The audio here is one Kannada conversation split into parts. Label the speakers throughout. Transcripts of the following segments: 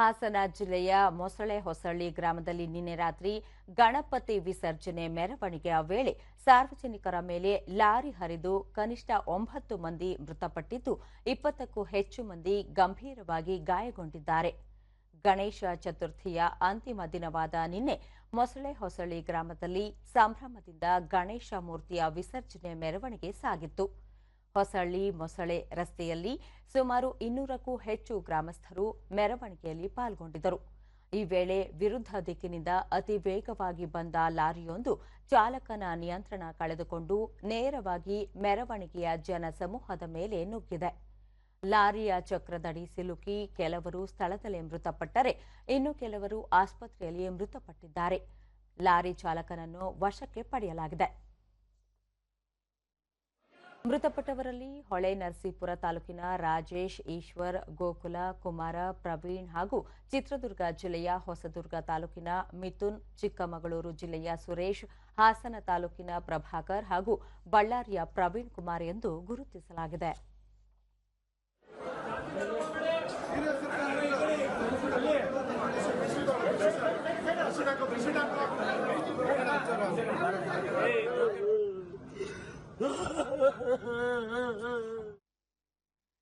Speaker 1: ಹಾಸನ ಜಿಲ್ಲೆಯ ಮೊಸಳೆ ಹೊಸಳ್ಳಿ ಗ್ರಾಮದಲ್ಲಿ ನಿನ್ನೆ ರಾತ್ರಿ ಗಣಪತಿ ವಿಸರ್ಜನೆ ಮೆರವಣಿಗೆಯ ವೇಳೆ ಸಾರ್ವಜನಿಕರ ಮೇಲೆ ಲಾರಿ ಹರಿದು ಕನಿಷ್ಠ ಒಂಬತ್ತು ಮಂದಿ ಮೃತಪಟ್ಟಿದ್ದು, ಇಪ್ಪತ್ತಕ್ಕೂ ಹೆಚ್ಚು ಮಂದಿ ಗಂಭೀರವಾಗಿ ಗಾಯಗೊಂಡಿದ್ದಾರೆ. ಗಣೇಶ ಚತುರ್ಥಿಯ ಅಂತಿಮ ದಿನವಾದ ನಿನ್ನೆ ಮೊಸಳೆ ಹೊಸಳ್ಳಿ ಗ್ರಾಮದಲ್ಲಿ ಸಂಭ್ರಮದಿಂದ ಗಣೇಶ ಮೂರ್ತಿಯ ವಿಸರ್ಜನೆ ಮೆರವಣಿಗೆ ಸಾಗಿತ್ತು. ಹೊಸಳ್ಳಿ, ಮೊಸಳೆ ರಸ್ತೆಯಲ್ಲಿ ಸುಮಾರು ಇನ್ನೂರಕ್ಕೂ ಹೆಚ್ಚು ಗ್ರಾಮಸ್ಥರು ಮೆರವಣಿಗೆಯಲ್ಲಿ ಪಾಲ್ಗೊಂಡಿದ್ದರು. ಈ ವೇಳೆ ವಿರುದ್ಧ ದಿಕ್ಕಿನಿಂದ ಅತಿ ವೇಗವಾಗಿ ಬಂದ ಲಾರಿಯೊಂದು ಚಾಲಕನ ನಿಯಂತ್ರಣ ಕಳೆದುಕೊಂಡು ನೇರವಾಗಿ ಮೆರವಣಿಗೆಯ ಜನಸಮೂಹದ ಮೇಲೆ ನುಗ್ಗಿದೆ. ಲಾರಿಯ ಚಕ್ರದಡಿ ಸಿಲುಕಿ ಕೆಲವರು ಸ್ಥಳದಲ್ಲೇ ಮೃತಪಟ್ಟರೆ ಇನ್ನು ಕೆಲವರು ಆಸ್ಪತ್ರೆಯಲ್ಲಿ ಮೃತಪಟ್ಟಿದ್ದಾರೆ. ಲಾರಿ ಚಾಲಕನನ್ನು ವಶಕ್ಕೆ ಪಡೆಯಲಾಗಿದೆ. ಮೃತಪಟ್ಟವರಲ್ಲಿ ಹೊಳೆ ನರಸೀಪುರ ತಾಲೂಕಿನ ರಾಜೇಶ್, ಈಶ್ವರ್, ಗೋಕುಲ, ಕುಮಾರ, ಪ್ರವೀಣ್ ಹಾಗೂ ಚಿತ್ರದುರ್ಗ ಜಿಲ್ಲೆಯ ಹೊಸದುರ್ಗ ತಾಲೂಕಿನ ಮಿಥುನ್, ಚಿಕ್ಕಮಗಳೂರು ಜಿಲ್ಲೆಯ ಸುರೇಶ್, ಹಾಸನ ತಾಲೂಕಿನ ಪ್ರಭಾಕರ್ ಹಾಗೂ ಬಳ್ಳಾರಿಯ ಪ್ರವೀಣ್ ಕುಮಾರ್ ಎಂದು ಗುರುತಿಸಲಾಗಿದೆ.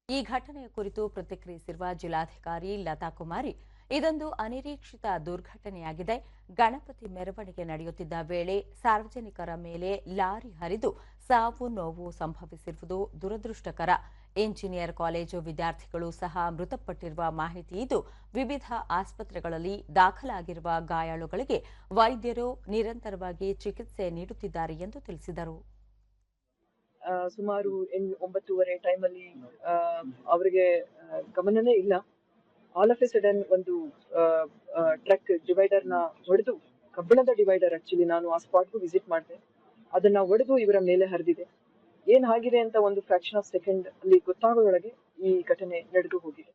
Speaker 1: ಈ ಘಟನೆಯ ಕುರಿತು ಪ್ರತಿಕ್ರಿಯಿಸಿರುವ ಜಿಲ್ಲಾಧಿಕಾರಿ ಲತಾ ಕುಮಾರಿ, ಇದೊಂದು ಅನಿರೀಕ್ಷಿತ ದುರ್ಘಟನೆಯಾಗಿದೆ. ಗಣಪತಿ ಮೆರವಣಿಗೆ ನಡೆಯುತ್ತಿದ್ದ ವೇಳೆ ಸಾರ್ವಜನಿಕರ ಮೇಲೆ ಲಾರಿ ಹರಿದು ಸಾವು ನೋವು ಸಂಭವಿಸಿರುವುದು ದುರದೃಷ್ಟಕರ. ಇಂಜಿನಿಯರ್ ಕಾಲೇಜು ವಿದ್ಯಾರ್ಥಿಗಳು ಸಹ ಮೃತಪಟ್ಟಿರುವ ಮಾಹಿತಿ ಇದ್ದು ವಿವಿಧ ಆಸ್ಪತ್ರೆಗಳಲ್ಲಿ ದಾಖಲಾಗಿರುವ ಗಾಯಾಳುಗಳಿಗೆ ವೈದ್ಯರು ನಿರಂತರವಾಗಿ ಚಿಕಿತ್ಸೆ ನೀಡುತ್ತಿದ್ದಾರೆ ಎಂದು ತಿಳಿಸಿದರು.
Speaker 2: ಸುಮಾರು ಎಂಟು, ಒಂಬತ್ತೂವರೆ ಟೈಮಲ್ಲಿ ಅವರಿಗೆ ಗಮನನೇ ಇಲ್ಲ. ಆಲ್ ಆಫ್ ಎ ಸಡನ್ ಒಂದು ಟ್ರಕ್ ಡಿವೈಡರ್ನ ಹೊಡೆದು, ಕಬ್ಬಿಣದ ಡಿವೈಡರ್ ಆಕ್ಚುಲಿ ನಾನು ಆ ಸ್ಪಾಟ್ಗೂ ವಿಸಿಟ್ ಮಾಡಿದೆ. ಅದನ್ನ ಒಡೆದು ಇವರ ಮೇಲೆ ಹರಿದಿದೆ. ಏನ್ ಆಗಿದೆ ಅಂತ ಒಂದು ಫ್ರಾಕ್ಷನ್ ಆಫ್ ಸೆಕೆಂಡ್ ಅಲ್ಲಿ ಗೊತ್ತಾಗೋದೊಳಗೆ ಈ ಘಟನೆ ನಡೆದು ಹೋಗಿದೆ.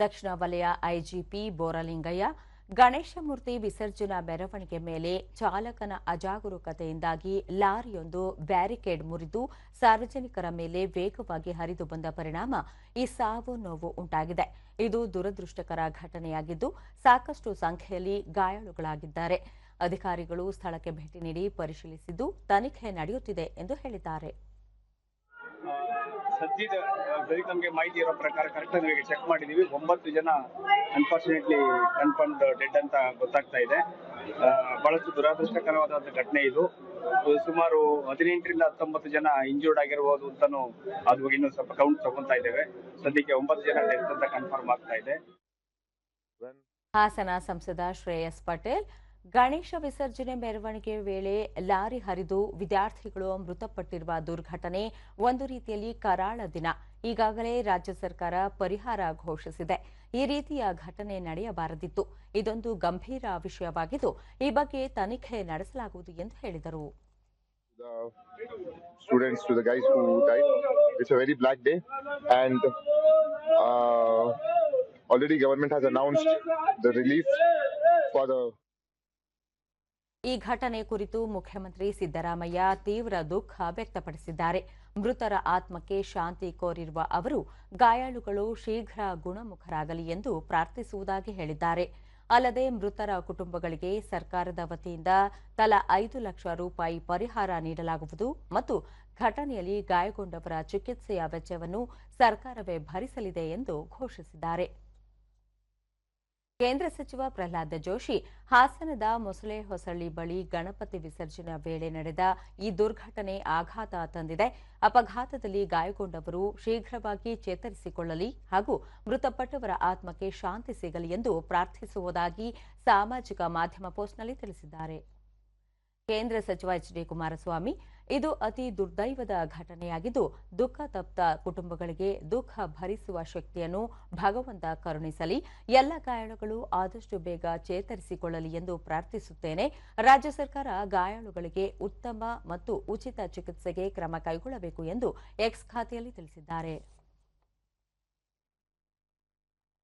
Speaker 1: ದಕ್ಷಿಣ ವಲಯ I G P Boralingaiah Ganesha ಮೂರ್ತಿ ವಿಸರ್ಜನಾ ಮೆರವಣಿಗೆ ಮೇಲೆ ಚಾಲಕನ ಅಜಾಗರೂಕತೆಯಿಂದಾಗಿ ಲಾರಿಯೊಂದು ಬ್ಯಾರಿಕೇಡ್ ಮುರಿದು ಸಾರ್ವಜನಿಕರ ಮೇಲೆ ವೇಗವಾಗಿ ಹರಿದು ಬಂದ ಪರಿಣಾಮ ಈ ಸಾವು ನೋವು ಉಂಟಾಗಿದೆ. ಇದು ದುರದೃಷ್ಟಕರ ಘಟನೆಯಾಗಿದ್ದು ಸಾಕಷ್ಟು ಸಂಖ್ಯೆಯಲ್ಲಿ ಗಾಯಾಳುಗಳಾಗಿದ್ದಾರೆ. ಅಧಿಕಾರಿಗಳು ಸ್ಥಳಕ್ಕೆ ಭೇಟಿ ನೀಡಿ ಪರಿಶೀಲಿಸಿದ್ದು ತನಿಖೆ ನಡೆಯುತ್ತಿದೆ ಎಂದು ಹೇಳಿದ್ದಾರೆ.
Speaker 3: ಸದ್ಯದ ಸದ್ಯಕ್ಕೆ ನಮಗೆ ಮಾಹಿತಿ ಇರೋ ಪ್ರಕಾರ ಕರೆಕ್ಟ್ ಆಗಿ ಚೆಕ್ ಮಾಡಿದೀವಿ. ಒಂಬತ್ತು ಜನ ಅನ್ಫಾರ್ಚುನೇಟ್ಲಿ ಕನ್ಫರ್ಮ್ಡ್ ಡೆಡ್ ಅಂತ ಗೊತ್ತಾಗ್ತಾ ಇದೆ. ಬಹಳಷ್ಟು ದುರಾದೃಷ್ಟಕರವಾದ ಘಟನೆ ಇದು. ಸುಮಾರು ಹದಿನೆಂಟರಿಂದ ಹತ್ತೊಂಬತ್ತು ಜನ ಇಂಜೂರ್ಡ್ ಆಗಿರ್ಬೋದು ಅಂತಾನು ಅದು ಇನ್ನೂ ಸ್ವಲ್ಪ ಕೌಂಟ್ ತಗೊಂತಾ ಇದ್ದೇವೆ. ಸದ್ಯಕ್ಕೆ ಒಂಬತ್ತು ಜನ ಡೆತ್ ಅಂತ ಕನ್ಫರ್ಮ್ ಆಗ್ತಾ ಇದೆ.
Speaker 1: ಹಾಸನ ಸಂಸದ ಶ್ರೇಯಸ್ ಪಟೇಲ್. ಗಣೇಶ ವಿಸರ್ಜನೆ ಮೆರವಣಿಗೆ ವೇಳೆ ಲಾರಿ ಹರಿದು ವಿದ್ಯಾರ್ಥಿಗಳು ಮೃತಪಟ್ಟಿರುವ ದುರ್ಘಟನೆ ಒಂದು ರೀತಿಯಲ್ಲಿ ಕರಾಳ ದಿನ. ಈಗಾಗಲೇ ರಾಜ್ಯ ಸರ್ಕಾರ ಪರಿಹಾರ ಘೋಷಿಸಿದೆ. ಈ ರೀತಿಯ ಘಟನೆ ನಡೆಯಬಾರದಿತ್ತು. ಇದೊಂದು ಗಂಭೀರ ವಿಷಯವಾಗಿದ್ದು, ಈ ಬಗ್ಗೆ ತನಿಖೆ ನಡೆಸಲಾಗುವುದು ಎಂದು ಹೇಳಿದರು.
Speaker 4: Already government has announced the relief for the
Speaker 1: ಈ ಘಟನೆ ಕುರಿತು ಮುಖ್ಯಮಂತ್ರಿ ಸಿದ್ದರಾಮಯ್ಯ ತೀವ್ರ ದುಃಖ ವ್ಯಕ್ತಪಡಿಸಿದ್ದಾರೆ. ಮೃತರ ಆತ್ಮಕ್ಕೆ ಶಾಂತಿ ಕೋರಿರುವ ಅವರು, ಗಾಯಾಳುಗಳು ಶೀಘ್ರ ಗುಣಮುಖರಾಗಲಿ ಎಂದು ಪ್ರಾರ್ಥಿಸುವುದಾಗಿ ಹೇಳಿದ್ದಾರೆ. ಅಲ್ಲದೆ ಮೃತರ ಕುಟುಂಬಗಳಿಗೆ ಸರ್ಕಾರದ ವತಿಯಿಂದ ತಲಾ ಐದು ಲಕ್ಷ ರೂಪಾಯಿ ಪರಿಹಾರ ನೀಡಲಾಗುವುದು ಮತ್ತು ಘಟನೆಯಲ್ಲಿ ಗಾಯಗೊಂಡವರ ಚಿಕಿತ್ಸೆಯ ವೆಚ್ಚವನ್ನು ಸರ್ಕಾರವೇ ಭರಿಸಲಿದೆ ಎಂದು ಘೋಷಿಸಿದ್ದಾರೆ. ಕೇಂದ್ರ ಸಚಿವ ಪ್ರಹ್ಲಾದ ಜೋಶಿ ಹಾಸನದ ಮೊಸಳೆ ಹೊಸಳ್ಳಿ ಬಳಿ ಗಣಪತಿ ವಿಸರ್ಜನೆ ವೇಳೆ ನಡೆದ ಈ ದುರ್ಘಟನೆ ಆಘಾತ ತಂದಿದೆ. ಅಪಘಾತದಲ್ಲಿ ಗಾಯಗೊಂಡವರು ಶೀಘ್ರವಾಗಿ ಚೇತರಿಸಿಕೊಳ್ಳಲಿ ಹಾಗೂ ಮೃತಪಟ್ಟವರ ಆತ್ಮಕ್ಕೆ ಶಾಂತಿ ಸಿಗಲಿ ಎಂದು ಪ್ರಾರ್ಥಿಸುವುದಾಗಿ ಸಾಮಾಜಿಕ ಮಾಧ್ಯಮ ಪೋಸ್ಟ್ನಲ್ಲಿ ತಿಳಿಸಿದ್ದಾರೆ. ಕೇಂದ್ರ ಸಚಿವ ಎಚ್ ಡಿ ಕುಮಾರಸ್ವಾಮಿ ಇದು ಅತಿ ದುರ್ದೈವದ ಘಟನೆಯಾಗಿದ್ದು, ದುಃಖ ತಪ್ತ ಕುಟುಂಬಗಳಿಗೆ ದುಃಖ ಭರಿಸುವ ಶಕ್ತಿಯನ್ನು ಭಗವಂತ ಕರುಣಿಸಲಿ. ಎಲ್ಲ ಗಾಯಾಳುಗಳು ಆದಷ್ಟು ಬೇಗ ಚೇತರಿಸಿಕೊಳ್ಳಲಿ ಎಂದು ಪ್ರಾರ್ಥಿಸುತ್ತೇನೆ. ರಾಜ್ಯ ಸರ್ಕಾರ ಗಾಯಾಳುಗಳಿಗೆ ಉತ್ತಮ ಮತ್ತು ಉಚಿತ ಚಿಕಿತ್ಸೆಗೆ ಕ್ರಮ ಕೈಗೊಳ್ಳಬೇಕು ಎಂದು ಎಕ್ಸ್ ಖಾತೆಯಲ್ಲಿ ತಿಳಿಸಿದ್ದಾರೆ.